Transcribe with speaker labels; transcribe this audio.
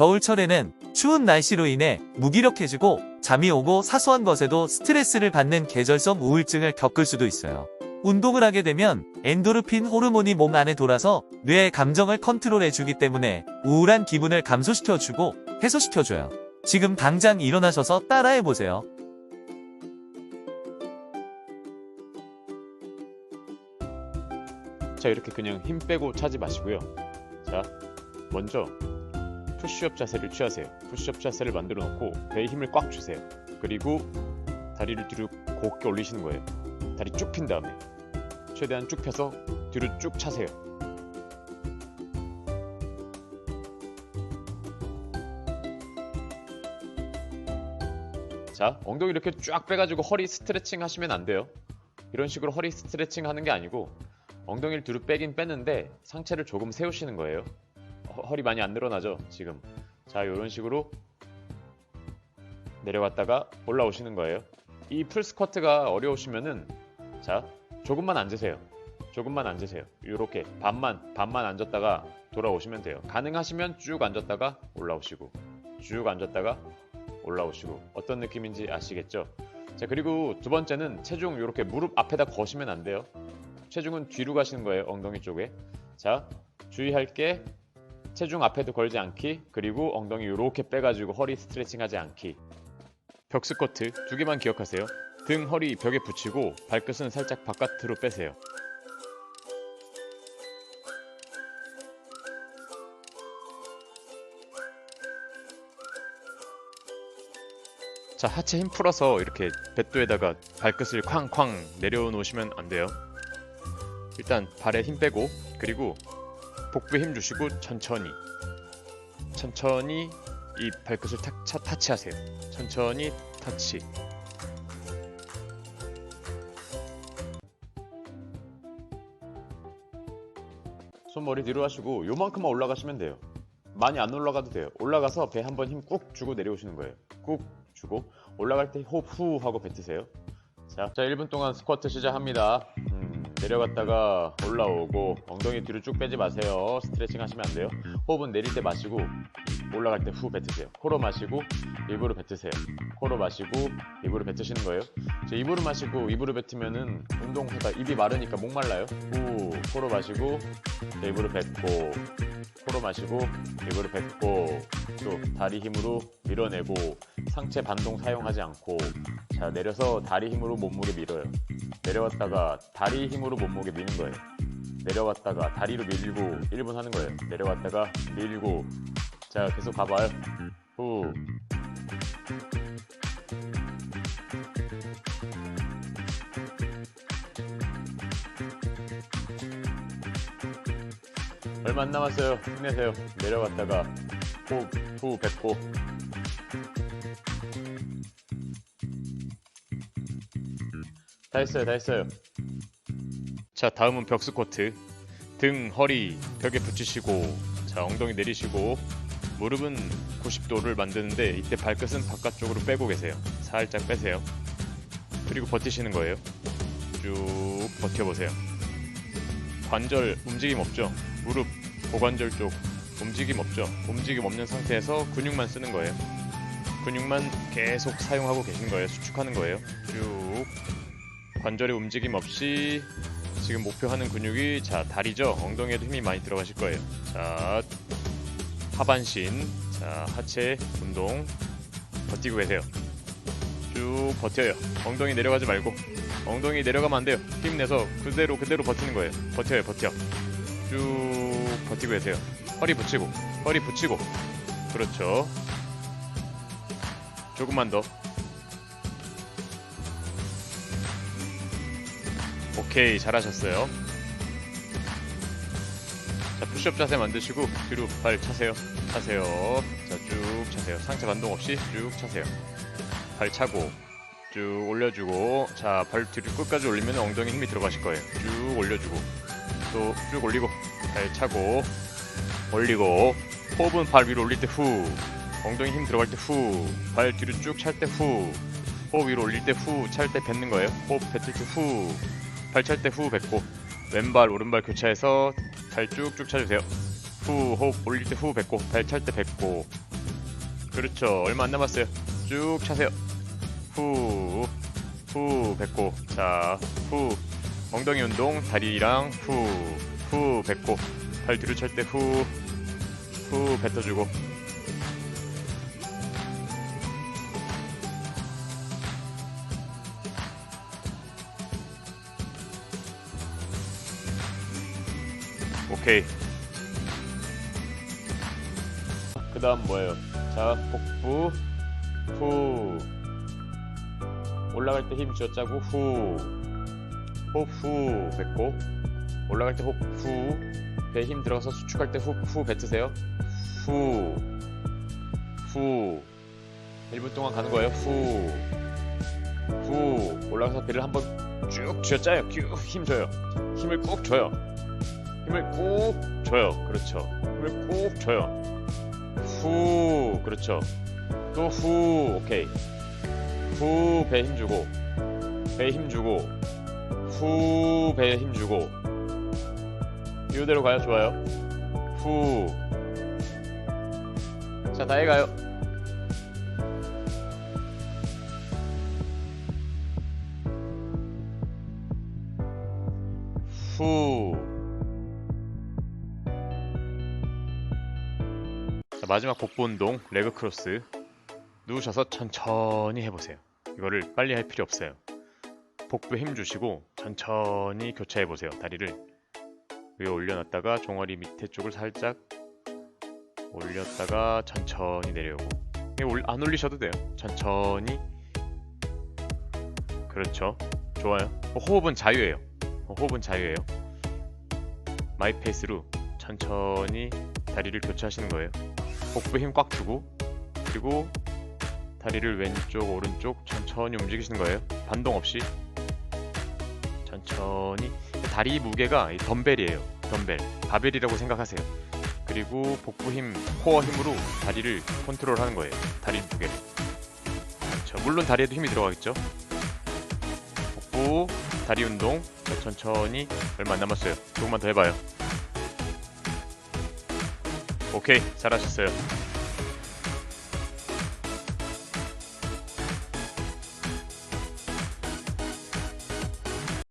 Speaker 1: 겨울철에는 추운 날씨로 인해 무기력해지고 잠이 오고 사소한 것에도 스트레스를 받는 계절성 우울증을 겪을 수도 있어요. 운동을 하게 되면 엔도르핀 호르몬이 몸 안에 돌아서 뇌의 감정을 컨트롤해주기 때문에 우울한 기분을 감소시켜주고 해소시켜줘요. 지금 당장 일어나셔서 따라해보세요.
Speaker 2: 자 이렇게 그냥 힘 빼고 차지 마시고요 자 먼저 푸시업 자세를 취하세요. 푸시업 자세를 만들어 놓고 배에 힘을 꽉 주세요. 그리고 다리를 뒤로 곱게 올리시는 거예요. 다리 쭉 핀 다음에 최대한 쭉 펴서 뒤로 쭉 차세요. 자 엉덩이 이렇게 쫙 빼가지고 허리 스트레칭 하시면 안 돼요. 이런 식으로 허리 스트레칭 하는 게 아니고 엉덩이를 뒤로 빼긴 뺐는데 상체를 조금 세우시는 거예요. 허, 허리 많이 안 늘어나죠, 지금. 자, 이런 식으로 내려갔다가 올라오시는 거예요. 이 풀 스쿼트가 어려우시면은 자, 조금만 앉으세요. 조금만 앉으세요. 이렇게 반만 반만 앉았다가 돌아오시면 돼요. 가능하시면 쭉 앉았다가 올라오시고 쭉 앉았다가 올라오시고 어떤 느낌인지 아시겠죠? 자, 그리고 두 번째는 체중 이렇게 무릎 앞에다 거시면 안 돼요. 체중은 뒤로 가시는 거예요. 엉덩이 쪽에. 자, 주의할 게 체중 앞에도 걸지 않기, 그리고 엉덩이 이렇게 빼가지고 허리 스트레칭 하지 않기. 벽 스쿼트 두 개만 기억하세요. 등, 허리 벽에 붙이고 발끝은 살짝 바깥으로 빼세요. 자, 하체 힘 풀어서 이렇게 배도에다가 발끝을 쾅쾅 내려놓으시면 안 돼요. 일단 발에 힘 빼고 그리고 복부에 힘 주시고 천천히 천천히 이 발끝을 탁, 차, 타치하세요. 천천히 타치. 손머리 뒤로 하시고 요만큼만 올라가시면 돼요. 많이 안 올라가도 돼요. 올라가서 배 한 번 힘 꾹 주고 내려오시는 거예요. 꾹 주고 올라갈 때 호흡 후 하고 뱉으세요. 자, 자 1분 동안 스쿼트 시작합니다. 음, 내려갔다가 올라오고 엉덩이 뒤로 쭉 빼지 마세요. 스트레칭 하시면 안 돼요. 호흡은 내릴 때 마시고 올라갈 때 후 뱉으세요. 코로 마시고 입으로 뱉으세요. 코로 마시고 입으로 뱉으시는 거예요. 자, 입으로 마시고 입으로 뱉으면은 운동하다 입이 마르니까 목 말라요. 후 코로 마시고 자, 입으로 뱉고 코로 마시고 입으로 뱉고 또 다리 힘으로 밀어내고 상체 반동 사용하지 않고 자 내려서 다리 힘으로 몸무게 밀어요 내려왔다가 다리 힘으로 몸무게 미는 거예요 내려왔다가 다리로 밀고 1분 하는 거예요 내려왔다가 밀고 자 계속 가봐요. 후. 얼마 안 남았어요. 힘내세요. 내려갔다가. 호후 뱉고. 다 했어요 다 했어요. 자 다음은 벽 스쿼트. 등 허리 벽에 붙이시고 자 엉덩이 내리시고 무릎은 90도를 만드는데 이때 발끝은 바깥쪽으로 빼고 계세요. 살짝 빼세요. 그리고 버티시는 거예요. 쭉 버텨보세요. 관절 움직임 없죠? 무릎 고관절 쪽 움직임 없죠? 움직임 없는 상태에서 근육만 쓰는 거예요. 근육만 계속 사용하고 계신 거예요. 수축하는 거예요. 쭉. 관절의 움직임 없이 지금 목표하는 근육이 자 다리죠? 엉덩이에도 힘이 많이 들어가실 거예요. 자 하반신. 자 하체 운동 버티고 계세요. 쭉 버텨요. 엉덩이 내려가지 말고. 엉덩이 내려가면 안 돼요. 힘내서 그대로 그대로 버티는 거예요. 버텨요 버텨. 쭉 버티고 계세요. 허리 붙이고 허리 붙이고. 그렇죠. 조금만 더. 오케이 잘하셨어요 자 푸시업 자세 만드시고 뒤로 발 차세요. 차세요. 자 쭉 차세요. 상체 반동 없이 쭉 차세요. 발 차고 쭉 올려주고 자 발 뒤로 끝까지 올리면 엉덩이 힘이 들어가실 거예요. 쭉 올려주고 또 쭉 올리고 발 차고 올리고 호흡은 발 위로 올릴 때 후 엉덩이 힘 들어갈 때 후 발 뒤로 쭉 찰 때 후 호흡 위로 올릴 때 후 찰 때 뱉는 거예요. 호흡 뱉을 때 후 발 찰 때 후 뱉고 왼발 오른발 교차해서 발 쭉쭉 차주세요 후 호흡 올릴 때 후 뱉고 발 찰 때 뱉고 그렇죠. 얼마 안 남았어요. 쭉 차세요. 후, 후, 뱉고. 자, 후. 엉덩이 운동, 다리랑 후, 후, 뱉고. 발 뒤로 찰 때 후, 후, 뱉어주고. 오케이. 그 다음 뭐예요? 자, 복부, 후. 올라갈 때 힘 쥐어짜고, 후. 호흡 후 뱉고. 올라갈 때 호흡 후. 배힘 들어가서 수축할 때 후, 후 뱉으세요. 후. 후. 1분 동안 가는 거예요. 후. 후. 올라가서 배를 한번 쭉 쥐어짜요. 쭉 힘 줘요. 힘을 꾹 줘요. 힘을 꾹 줘요. 그렇죠. 힘을 꾹 줘요. 후. 그렇죠. 또 후. 오케이. 후. 배힘 주고. 배힘 주고. 후. 배힘 주고. 이대로 가요. 좋아요. 후. 자, 다해 가요. 후. 마지막 복부 운동 레그 크로스 누우셔서 천천히 해보세요. 이거를 빨리 할 필요 없어요. 복부에 힘 주시고 천천히 교차해 보세요. 다리를 위에 올려놨다가 종아리 밑에 쪽을 살짝 올렸다가 천천히 내려오고 안 올리셔도 돼요. 천천히 그렇죠. 좋아요. 어, 호흡은 자유예요. 어, 호흡은 자유예요. 마이 페이스로 천천히 다리를 교차하시는 거예요. 복부에 힘 꽉 주고 그리고 다리를 왼쪽 오른쪽 천천히 움직이시는 거예요. 반동 없이 천천히 다리 무게가 이 덤벨이에요. 덤벨 바벨이라고 생각하세요. 그리고 복부 힘, 코어 힘으로 다리를 컨트롤하는 거예요. 다리 무게를. 그렇죠. 물론 다리에도 힘이 들어가겠죠. 복부 다리 운동 자, 천천히 얼마 안 남았어요. 조금만 더 해봐요. 오케이 잘하셨어요.